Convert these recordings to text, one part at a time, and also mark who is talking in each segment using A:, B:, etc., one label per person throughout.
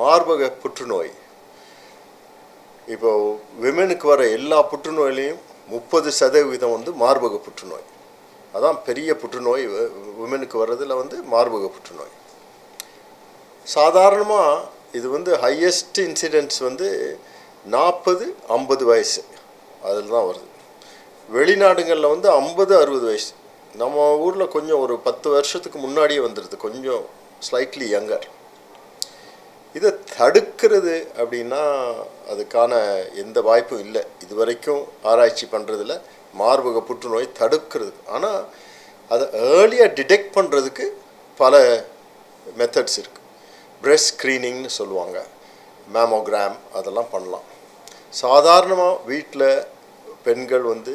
A: மார்பக புற்றுநோய். இப்போ விமனுக்கு வர எல்லா புற்றுநோயிலையும் முப்பது சதவீதம் வந்து மார்பக புற்றுநோய். அதான் பெரிய புற்றுநோய் விமனுக்கு வர்றதில் வந்து மார்பக புற்றுநோய். சாதாரணமாக இது வந்து ஹையஸ்ட் இன்சிடென்ட்ஸ் வந்து நாற்பது ஐம்பது வயசு. அதில் தான் வருது. வெளிநாடுகளில் வந்து ஐம்பது அறுபது வயசு. நம்ம ஊரில் கொஞ்சம் ஒரு பத்து வருஷத்துக்கு முன்னாடியே வந்துடுது கொஞ்சம் ஸ்லைட்லி யங்கர் இதை தடுக்கிறது அப்படின்னா அதுக்கான எந்த வாய்ப்பும் இல்லை. இது வரைக்கும் ஆராய்ச்சி பண்ணுறதுல மார்பக புற்றுநோய் தடுக்கிறது ஆனால் அதை ஏர்லியாக டிடெக்ட் பண்ணுறதுக்கு பல மெத்தட்ஸ் இருக்குது பிரெஸ்ட் ஸ்க்ரீனிங்னு சொல்லுவாங்க. மேமோகிராம் அதெல்லாம் பண்ணலாம். சாதாரணமாக வீட்டில் பெண்கள் வந்து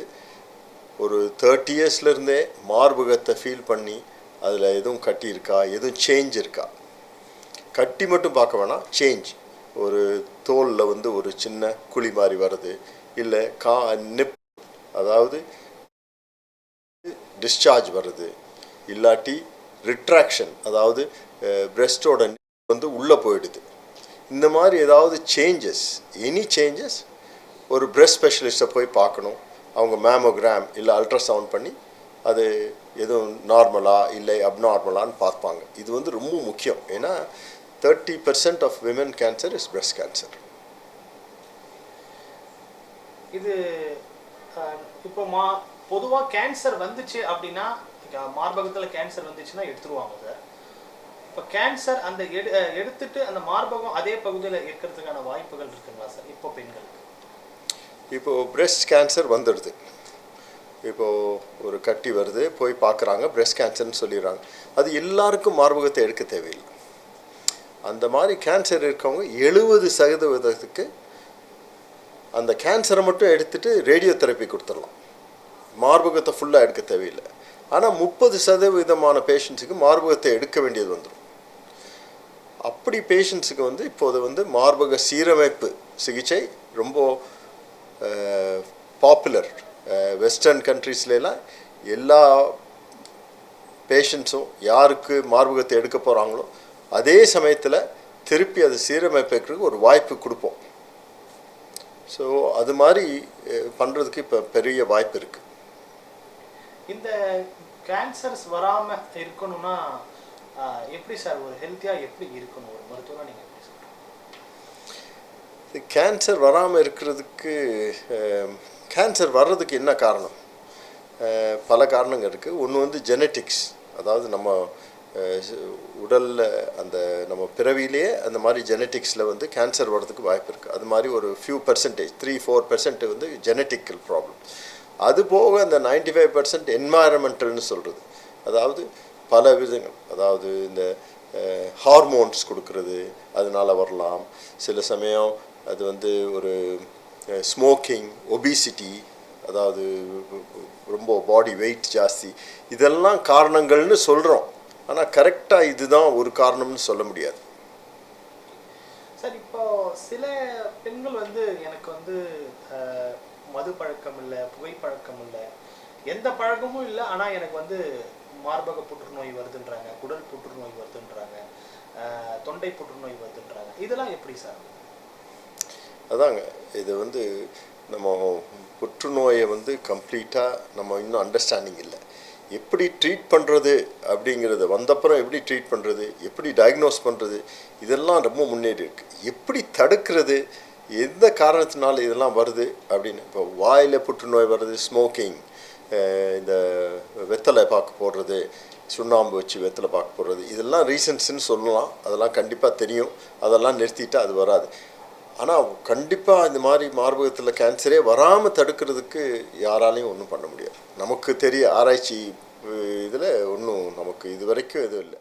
A: ஒரு தேர்ட்டி இயர்ஸ்லேருந்தே மார்பகத்தை ஃபீல் பண்ணி அதில் எதுவும் கட்டியிருக்கா? எதுவும் சேஞ்ச் இருக்கா? கட்டி மட்டும் பார்க்க வேணாம். சேஞ்ச் ஒரு தோலில் வந்து ஒரு சின்ன குழி மாதிரி வருது. இல்லை கா நிப் அதாவது டிஸ்சார்ஜ் வருது. இல்லாட்டி ரிட்ராக்ஷன் அதாவது பிரெஸ்டோட வந்து உள்ளே போயிடுது. இந்த மாதிரி ஏதாவது சேஞ்சஸ் எனி சேஞ்சஸ் ஒரு பிரெஸ்ட் ஸ்பெஷலிஸ்ட்டை போய் பார்க்கணும். அவங்க மேமோகிராம் இல்லை அல்ட்ராசவுண்ட் பண்ணி அது எதுவும் நார்மலா இல்லை அப்நார்மலான்னு பார்ப்பாங்க. இது வந்து ரொம்ப முக்கியம். ஏன்னா thirty percent of women cancer is breast cancer
B: இது இப்போ மா பொதுவாக கேன்சர் வந்துச்சு அப்படின்னா மார்பகத்தில் கேன்சர் வந்துச்சுன்னா எடுத்துருவாங்க சார். இப்போ கேன்சர் அந்த எடு எடுத்துட்டு அந்த மார்பகம் அதே பகுதியில் இருக்கிறதுக்கான வாய்ப்புகள் இருக்குங்களா சார் இப்போ பெண்களுக்கு?
A: இப்போது பிரெஸ்ட் கேன்சர் வந்துடுது. இப்போது ஒரு கட்டி வருது போய் பார்க்குறாங்க பிரெஸ்ட் கேன்சர்னு சொல்லிடுறாங்க. அது எல்லாருக்கும் மார்பகத்தை எடுக்க தேவையில்லை. அந்த மாதிரி கேன்சர் இருக்கவங்க எழுபது சதவீதத்துக்கு அந்த கேன்சரை மட்டும் எடுத்துகிட்டு ரேடியோ தெரப்பி கொடுத்துடலாம். மார்பகத்தை ஃபுல்லாக எடுக்க தேவையில்லை. ஆனால் முப்பது சதவீதமான பேஷண்ட்ஸுக்கு மார்பகத்தை எடுக்க வேண்டியது வந்துடும். அப்படி பேஷண்ட்ஸுக்கு வந்து இப்போது வந்து மார்பக சீரமைப்பு சிகிச்சை ரொம்ப பாப்புலர் வெஸ்டர்ன் கண்ட்ரீஸ்லாம் எல்லா பேஷண்ட்ஸும் யாருக்கு மார்பகத்தை எடுக்க போகிறாங்களோ அதே சமயத்தில் திருப்பி அது சீரமைப்புக்கு ஒரு வாய்ப்பு கொடுப்போம். ஸோ அது மாதிரி பண்ணுறதுக்கு இப்போ பெரிய வாய்ப்பு இருக்குது
B: இந்த கேன்சர்ஸ் வராம இருக்கணும்னா எப்படி சார் ஒரு ஹெல்த்தியாக எப்படி இருக்கணும்? ஒரு மருத்துவராக நீங்கள் எப்படி
A: கேன்சர் வராமல் இருக்கிறதுக்கு கேன்சர் வர்றதுக்கு என்ன காரணம்? பல காரணங்கள் இருக்குது ஒன்று வந்து ஜெனட்டிக்ஸ் அதாவது நம்ம உடலில் அந்த நம்ம பிறவியிலேயே அந்த மாதிரி ஜெனட்டிக்ஸில் வந்து கேன்சர் வர்றதுக்கு வாய்ப்பு இருக்குது அது மாதிரி ஒரு few percentage three four percent வந்து ஜெனட்டிக்கல் ப்ராப்ளம் அது போக அந்த 95% ஃபைவ் பர்சன்ட் என்வாயரமெண்டல்னு சொல்கிறது அதாவது பல விதங்கள். அதாவது இந்த ஹார்மோன்ஸ் கொடுக்கறது அதனால வரலாம். சில சமயம் அது வந்து ஒரு ஸ்மோக்கிங் ஒபிசிட்டி அதாவது ரொம்ப பாடி வெயிட் ஜாஸ்தி. இதெல்லாம் காரணங்கள்னு சொல்கிறோம் ஆனால் கரெக்டாக இதுதான் ஒரு காரணம்னு சொல்ல முடியாது.
B: சார் இப்போ சில பெண்கள் வந்து எனக்கு வந்து மது பழக்கம் இல்லை புகைப்பழக்கம் இல்லை எந்த பழக்கமும் இல்லை ஆனால் எனக்கு வந்து மார்பக புற்றுநோய் வருதுன்றாங்க குடல் புற்றுநோய் வருதுன்றாங்க தொண்டை புற்றுநோய் வருதுன்றாங்க. இதெல்லாம் எப்படி சார்?
A: அதாங்க இது வந்து நம்ம புற்றுநோயை வந்து கம்ப்ளீட்டாக நம்ம இன்னும் அண்டர்ஸ்டாண்டிங் இல்லை. எப்படி ட்ரீட் பண்ணுறது அப்படிங்கிறது வந்தப்புறம் எப்படி ட்ரீட் பண்ணுறது எப்படி டயக்னோஸ் பண்ணுறது இதெல்லாம் ரொம்ப முன்னேறி இருக்குது எப்படி தடுக்கிறது எந்த காரணத்தினால இதெல்லாம் வருது அப்படின்னு இப்போ வாயில் புற்றுநோய் வருது ஸ்மோக்கிங் இந்த வெத்தலை பாக்கு போடுறது சுண்ணாம்பு வச்சு வெத்தலை பாக்கு போடுறது இதெல்லாம் ரீசன்ஸ்ன்னு சொல்லலாம். அதெல்லாம் கண்டிப்பாக தெரியும். அதெல்லாம் நிறுத்திட்டா அது வராது. ஆனால் கண்டிப்பாக இந்த மாதிரி மார்பகத்தில் கேன்சரே வராமல் தடுக்கிறதுக்கு யாராலையும் ஒன்றும் பண்ண முடியாது. நமக்கு தெரிய ஆராய்ச்சி இதில் ஒன்றும் நமக்கு இது வரைக்கும் எதுவும் இல்லை.